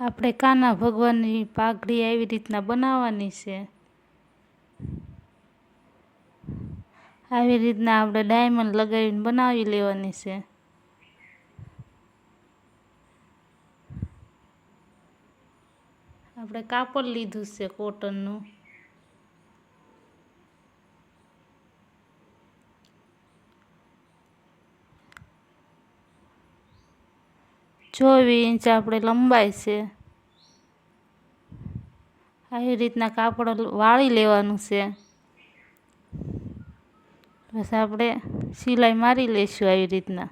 આપણે કાના ભગવાનની પાઘડી આવી રીતના બનાવવાની છે. આવી રીતના આપણે ડાયમંડ લગાવીને બનાવી લેવાની છે. આપણે કાપડ લીધું છે કોટનનું ચોવીસ ઇંચ આપણે લંબાઈ છે. આવી રીતના કાપડ વાળી લેવાનું છે. બસ આપણે સિલાઈ મારી લઈશું આવી રીતના.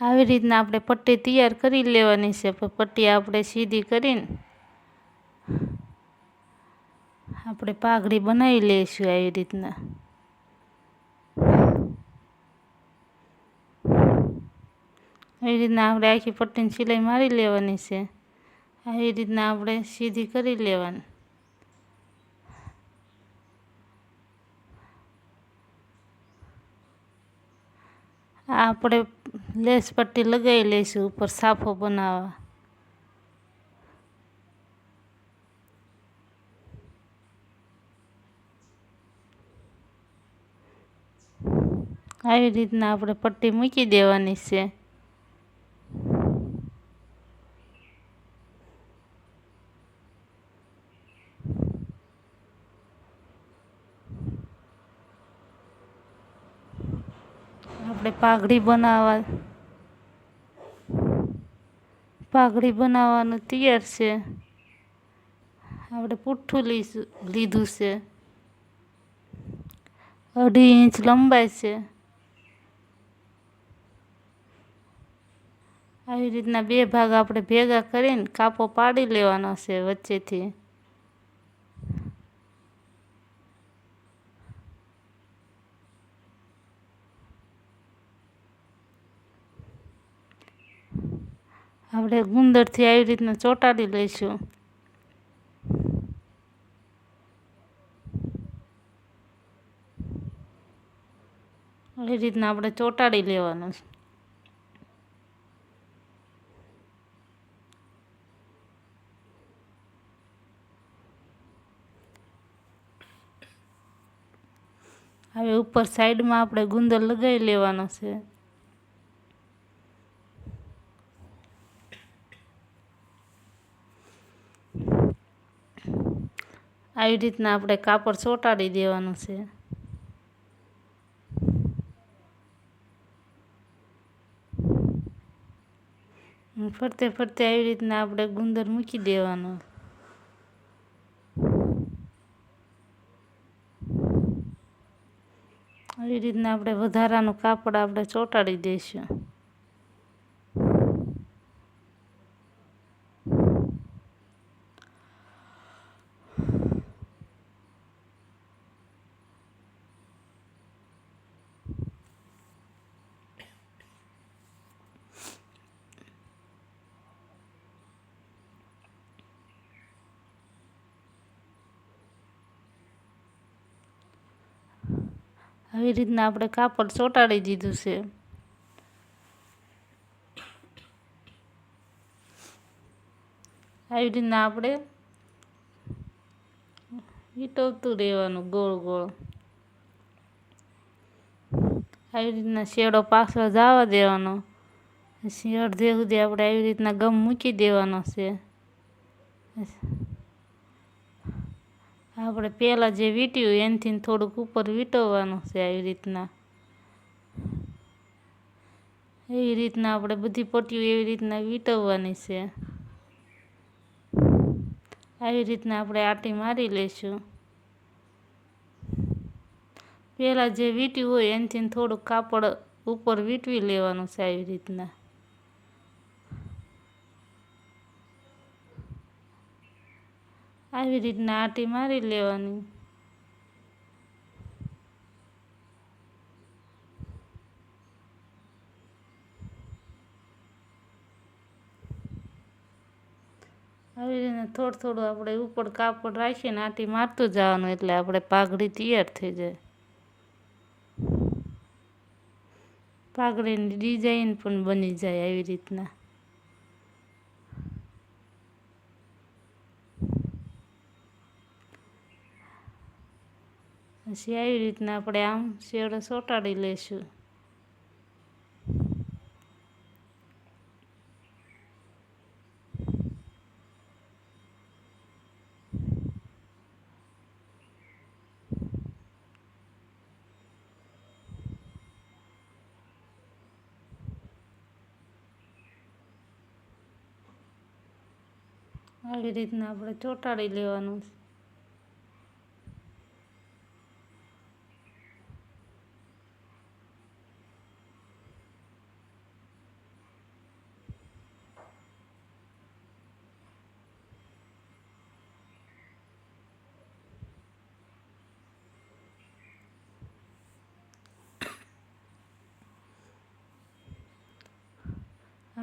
આવી રીતના આપણે પટ્ટી તૈયાર કરી લેવાની છે પટ્ટી આપણે સીધી કરીને આપણે પાઘડી બનાવી લઈશું આવી રીતના. આવી રીતના આપણે આખી પટ્ટીની સિલાઈ મારી લેવાની છે. આવી રીતના આપણે સીધી કરી લેવાની. આપણે લેસ પટ્ટી લગાવી લઈશું ઉપર સાફો બનાવવા. આવી રીતના આપણે પટ્ટી મૂકી દેવાની છે. આપણે પાઘડી બનાવવા પાઘડી બનાવવાનું તૈયાર છે. આપણે પુઠ્ઠું લીધું લીધું છે. અઢી ઇંચ લંબાઈ છે. આવી રીતના બે ભાગ આપણે ભેગા કરીને કાપો પાડી લેવાનો છે વચ્ચેથી. આપણે ગુંદરથી આવી રીતના ચોંટાડી લઈશું. એ રીતના આપણે ચોંટાડી લેવાનું. છે હવે ઉપર સાઈડમાં આપણે ગુંદર લગાવી લેવાનો છે. આવી રીતના આપણે કાપડ ચોંટાડી દેવાનું છે. ફરતે ફરતે આવી રીતના આપણે ગુંદર મૂકી દેવાનો. આવી રીતના આપણે વધારાનું કાપડ આપણે ચોંટાડી દઈશું. આવી રીતના આપણે કાપડ ચોંટાડી દીધું છે. આવી રીતના આપણે વીટવતું રહેવાનું ગોળ ગોળ. આવી રીતના શેડો પાછળ જવા દેવાનો. અડધે સુધી આપણે આવી રીતના ગમ મૂકી દેવાનો છે. આપણે પહેલાં જે વીટ્યું એનાથી થોડુંક ઉપર વીંટવવાનું છે આવી રીતના. એવી રીતના આપણે બધી પટ્ટીઓ એવી રીતના વીંટવવાની છે. આવી રીતના આપણે આટી મારી લઈશું. પહેલાં જે વીંટ્યું હોય એનાથી થોડુંક કાપડ ઉપર વીંટવી લેવાનું છે આવી રીતના. આવી રીતના આટી મારી લેવાની. આવી રીતે થોડું થોડું આપણે ઉપર કાપડ રાખીને આટી મારતું જવાનું એટલે આપણે પાઘડી તૈયાર થઈ જાય. પાઘડીની ડિઝાઇન પણ બની જાય આવી રીતના. પછી આવી રીતના આપણે આમ શેવડો ચોંટાડી લઈશું. આવી રીતના આપણે ચોંટાડી લેવાનું.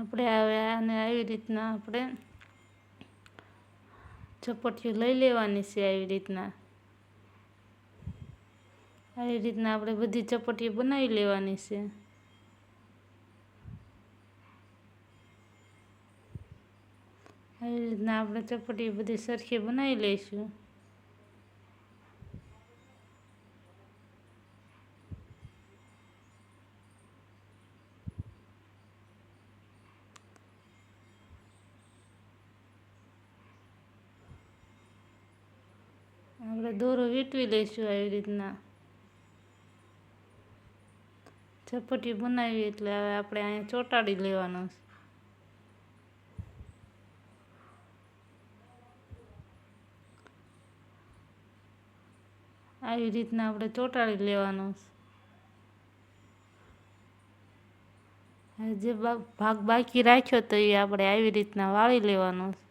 આપણે હવે આને આવી રીતના આપણે ચપટીઓ લઈ લેવાની છે આવી રીતના. આવી રીતના આપણે બધી ચપટીઓ બનાવી લેવાની છે. આવી રીતના આપણે ચપટીઓ બધી સરખી બનાવી લઈશું. આપણે દોરો વીંટવી લઈશું આવી રીતના. ચપટી બનાવી એટલે હવે આપણે અહીંયા ચોંટાડી લેવાનો છે. આવી રીતના આપણે ચોંટાડી લેવાનું છે. જે ભાગ બાકી રાખ્યો તો એ આપણે આવી રીતના વાળી લેવાનો છે.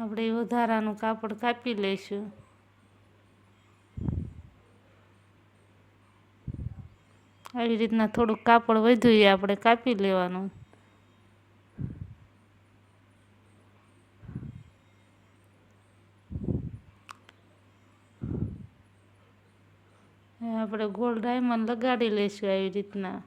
આપણે વધારાનું કાપડ કાપી લઈશું. આવી રીતના થોડુંક કાપડ વધ્યું એ આપણે કાપી લેવાનું. આપણે ગોળ ડાયમંડ લગાડી લઈશું આવી રીતના.